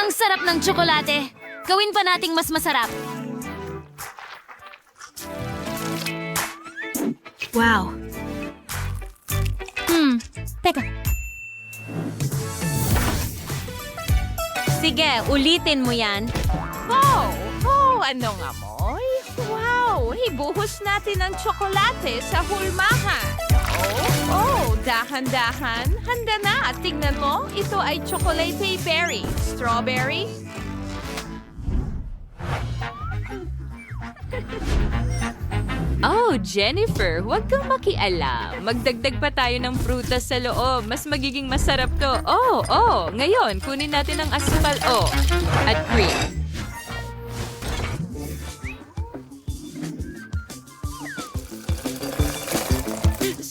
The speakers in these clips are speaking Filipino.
Ang sarap ng tsokolate. Gawin pa nating mas masarap. Wow. Hmm, teka. Sige, ulitin mo yan. Oh, oh, anong amoy? Wow, ibuhos natin ang tsokolate sa hulmahan. Oh, dahan-dahan. Handa na. Tingnan mo, ito ay chocolate berry. Strawberry? Oh, Jennifer, huwag kang makialam. Magdagdag pa tayo ng prutas sa loob. Mas magiging masarap to. Oh, oh. Ngayon, kunin natin ang asukal. Oh, at cream.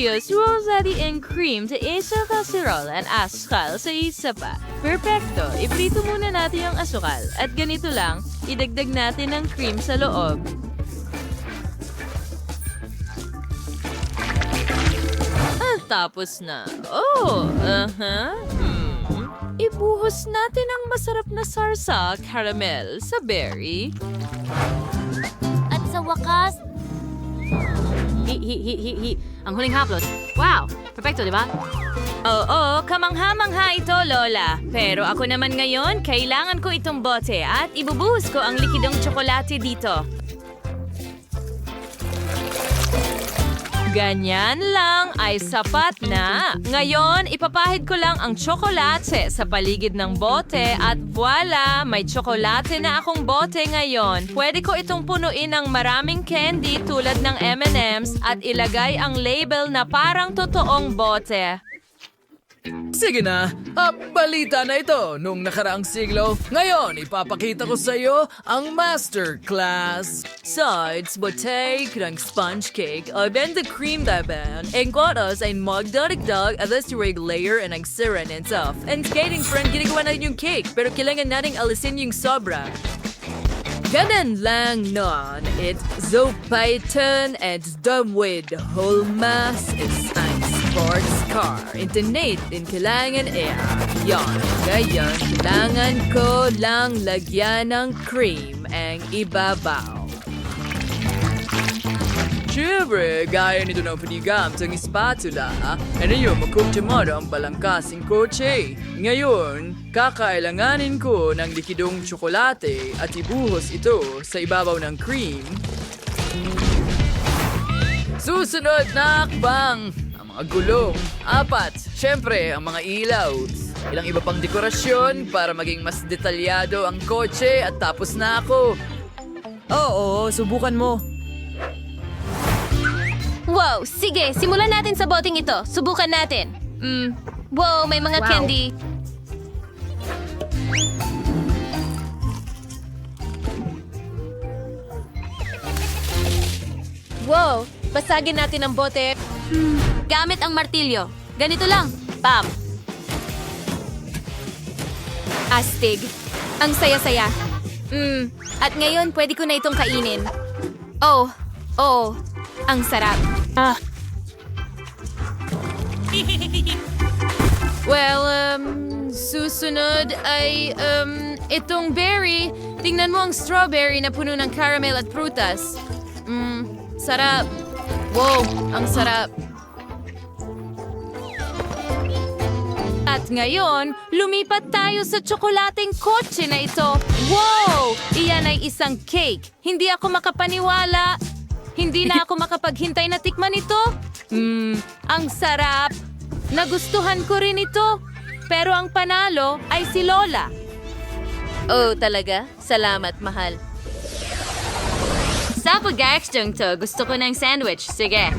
Siyos, rosary and cream sa isa casserole and asukal sa isa pa. Perfecto. Iprito muna natin yung asukal. At ganito lang, idagdag natin ang cream sa loob. At tapos na. Oh, aha. Hmm. Ibuhos natin ang masarap na sarsa caramel sa berry. At sa wakas, Hi, hi, hi, hi, hi. Ang huling haplos. Wow! Perfecto, di ba? Oo, kamangha-mangha ito, Lola. Pero ako naman ngayon, kailangan ko itong bote at ibubuhos ko ang likidong tsokolate dito. Ganyan lang ay sapat na. Ngayon, ipapahid ko lang ang tsokolate sa paligid ng bote at voila, may tsokolate na akong bote ngayon. Pwede ko itong punuin ng maraming candy tulad ng M&M's at ilagay ang label na parang totoong bote. Sige na, ah, balita na ito nung nakaraang siglo. Ngayon, ipapakita ko sa iyo ang masterclass. Sides, bote, ng sponge cake, o then the cream daban, and kwatas ay magdaragdag at this rig layer and ang siren and stuff. And skating friend, ginagawa natin yung cake, pero kailangan nating alisin yung sobra. Ganun lang nun. It's so Python and done with whole mass is ein sports car. Internet din kailangan air. Yon. Ngayon, kailangan ko lang lagyan ng cream ang ibabaw. Siyempre, gaya nito ng panigam sa spatula, ano yung makumtimado ang balangkasing kotse. Ngayon, kakailanganin ko ng likidong tsokolate at ibuhos ito sa ibabaw ng cream. Susunod na akbang! Ang mga gulong. Apat, syempre, ang mga ilaw. Ilang iba pang dekorasyon para maging mas detalyado ang kotse at tapos na ako. Oo, subukan mo. Wow, sige, simulan natin sa boting ito. Subukan natin. Mm, wow, may mga candy. Wow, basagin natin ang bote. Gamit ang martilyo. Ganito lang. Bam! Astig. Ang saya-saya. Mm, at ngayon pwede ko na itong kainin. Oh, oh, ang sarap. Ah. Well, um, susunod ay, um, itong berry. Tingnan mo ang strawberry na puno ng caramel at prutas. Mmm, sarap. Wow, ang sarap. At ngayon, lumipat tayo sa tsokolating kotse na ito. Wow! Iyan ay isang cake. Hindi ako makapaniwala. Hindi na ako makapaghintay na tikman ito. Mmm, ang sarap. Nagustuhan ko rin ito. Pero ang panalo ay si Lola. Oh, talaga? Salamat, mahal. Sa pag-action to, gusto ko ng sandwich. Sige.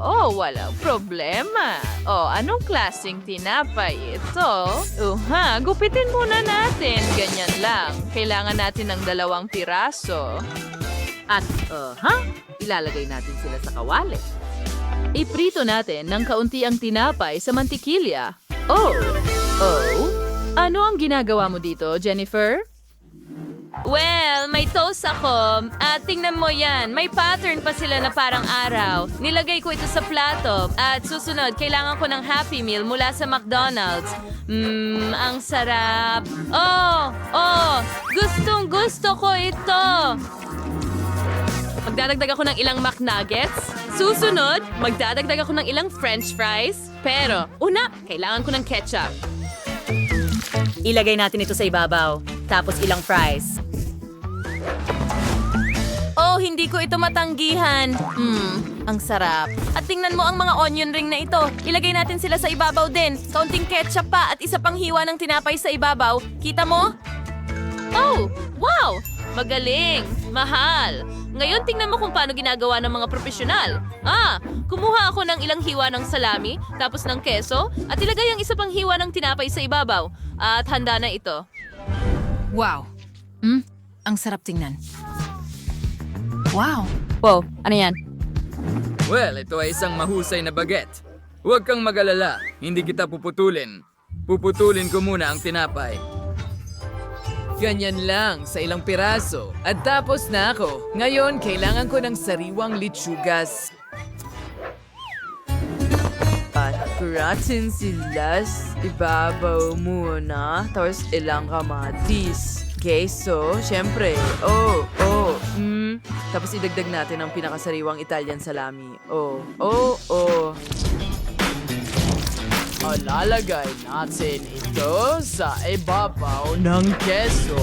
Oh, walang problema. Oh, anong klaseng tinapay ito? Oh, ha, gupitin muna natin. Ganyan lang. Kailangan natin ng dalawang piraso. At, uh, ha? Ilalagay natin sila sa kawali. Iprito natin ng kaunti ang tinapay sa mantikilya. Oh! Oh? Ano ang ginagawa mo dito, Jennifer? Well, may toast ako. At tingnan mo yan, may pattern pa sila na parang araw. Nilagay ko ito sa plato. At susunod, kailangan ko ng Happy Meal mula sa McDonald's. Mmm, ang sarap. Oh, oh, gustong gusto ko ito. Magdadagdag ako ng ilang McNuggets. Susunod, magdadagdag ako ng ilang french fries. Pero, una, kailangan ko ng ketchup. Ilagay natin ito sa ibabaw. Tapos ilang fries. Oh, hindi ko ito matanggihan. Hmm, ang sarap. At tingnan mo ang mga onion ring na ito. Ilagay natin sila sa ibabaw din. Kaunting ketchup pa at isa pang hiwa ng tinapay sa ibabaw. Kita mo? Oh, wow! Magaling! Mahal! Ngayon tingnan mo kung paano ginagawa ng mga profesional. Ah, kumuha ako ng ilang hiwa ng salami, tapos ng keso, at ilagay ang isa pang hiwa ng tinapay sa ibabaw. At handa na ito. Wow. Hmm? Ang sarap tingnan. Wow. Wow, ano yan? Well, ito ay isang mahusay na baget. Huwag kang magalala, hindi kita puputulin. Puputulin ko muna ang tinapay. Ganyan lang, sa ilang piraso. At tapos na ako. Ngayon, kailangan ko ng sariwang litsugas. Paturatin sila sa ibabaw muna, tapos ilang kamatis. Queso, syempre. Oh, oh, mm. Tapos idagdag natin ang pinakasariwang Italian salami. Oh, oh, oh. Alalagay natin ito sa ibabaw ng keso.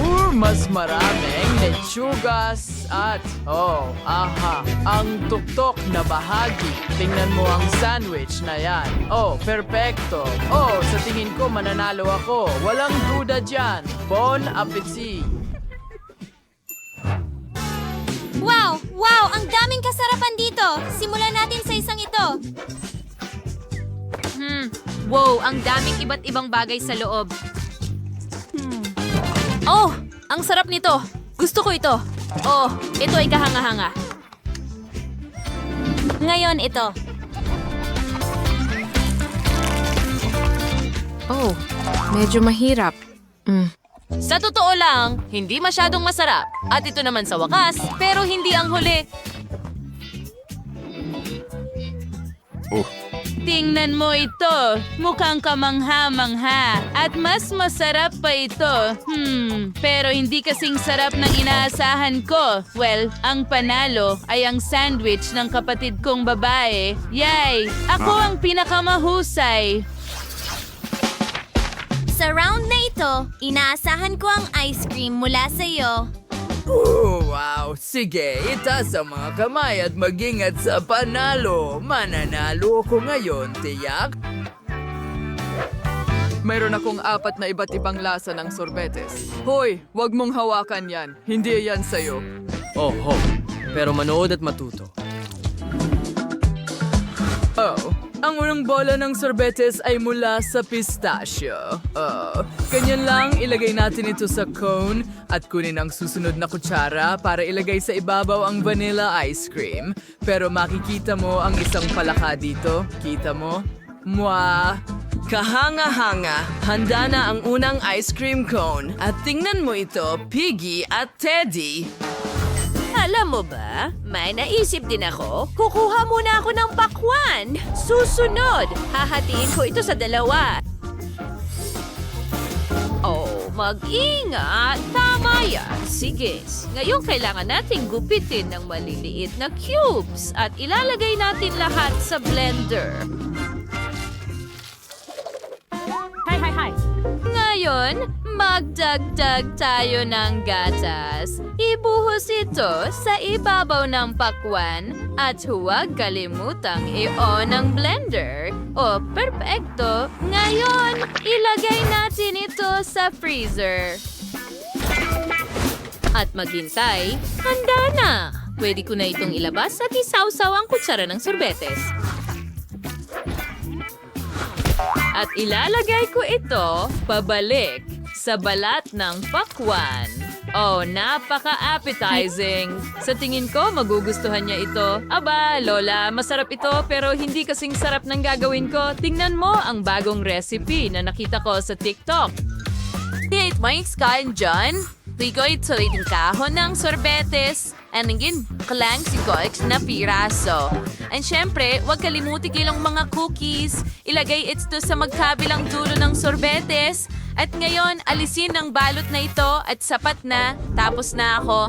Uh, mas maraming lechugas at, oh, aha, ang tuktok na bahagi. Tingnan mo ang sandwich na yan. Oh, perfecto. Oh, sa tingin ko mananalo ako. Walang duda dyan. Bon appetit. Wow! Wow! Ang daming kasarapan dito! Simulan natin sa isang ito. Wow, ang daming iba't ibang bagay sa loob. Hmm. Oh, ang sarap nito. Gusto ko ito. Oh, ito ay kahanga-hanga. Ngayon ito. Oh, medyo mahirap. Mm. Sa totoo lang, hindi masyadong masarap. At ito naman sa wakas, pero hindi ang huli. Tingnan mo ito. Mukhang kamangha-mangha. At mas masarap pa ito. Hmm, pero hindi kasing sarap ng inaasahan ko. Well, ang panalo ay ang sandwich ng kapatid kong babae. Yay! Ako ang pinakamahusay. Sa round na ito, inaasahan ko ang ice cream mula sa iyo. Oh, wow! Sige, itaas ang mga kamay at magingat sa panalo. Mananalo ko ngayon, tiyak. Mayroon akong apat na iba't ibang lasa ng sorbetes. Hoy, wag mong hawakan yan. Hindi yan sa'yo. Oho, pero manood at matuto. Ang unang bola ng sorbetes ay mula sa pistachio. Oh, ganyan lang, ilagay natin ito sa cone at kunin ang susunod na kutsara para ilagay sa ibabaw ang vanilla ice cream. Pero makikita mo ang isang palaka dito. Kita mo? Mwa! Kahanga-hanga, handa na ang unang ice cream cone. At tingnan mo ito, Piggy at Teddy. Alam mo ba, may naisip din ako. Kukuha muna ako ng pakwan. Susunod, hahatiin ko ito sa dalawa. Oh, mag-ingat. Tama yan. Sige. Ngayon kailangan nating gupitin ng maliliit na cubes at ilalagay natin lahat sa blender. Ngayon, magdagdag tayo ng gatas. Ibuhos ito sa ibabaw ng pakwan at huwag kalimutang i-on ang blender. O, perpekto. Ngayon, ilagay natin ito sa freezer. At maghintay, handa na. Pwede ko na itong ilabas at isawsaw ang kutsara ng sorbetes. At ilalagay ko ito pabalik sa balat ng pakwan. Oh, napaka-appetizing. Sa tingin ko, magugustuhan niya ito. Aba, Lola, masarap ito pero hindi kasing sarap ng gagawin ko. Tingnan mo ang bagong recipe na nakita ko sa TikTok. Date Mike's kain dyan? Tigoy tuloy ng kahon ng sorbetes. And again, klang si Goix na piraso. And syempre, huwag kalimutin ilang mga cookies. Ilagay ito sa magkabilang dulo ng sorbetes. At ngayon, alisin ang balot na ito at sapat na. Tapos na ako.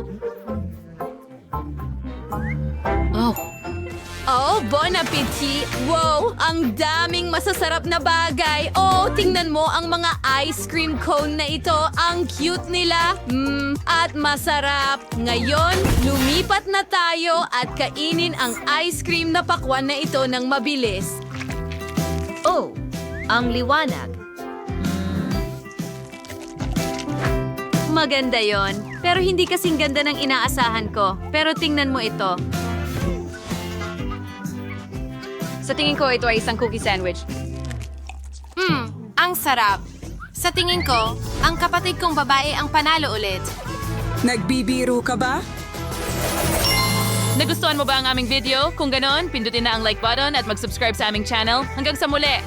Oh, bon appetit! Wow, ang daming masasarap na bagay. Oh, tingnan mo ang mga ice cream cone na ito. Ang cute nila. Mmm, at masarap. Ngayon, lumipat na tayo at kainin ang ice cream na pakwan na ito ng mabilis. Oh, ang liwanag. Maganda yon, pero hindi kasing ganda ng inaasahan ko. Pero tingnan mo ito. Sa tingin ko, ito ay isang cookie sandwich. Hmm, ang sarap. Sa tingin ko, ang kapatid kong babae ang panalo ulit. Nagbibiro ka ba? Nagustuhan mo ba ang aming video? Kung ganon, pindutin na ang like button at mag-subscribe sa aming channel. Hanggang sa muli!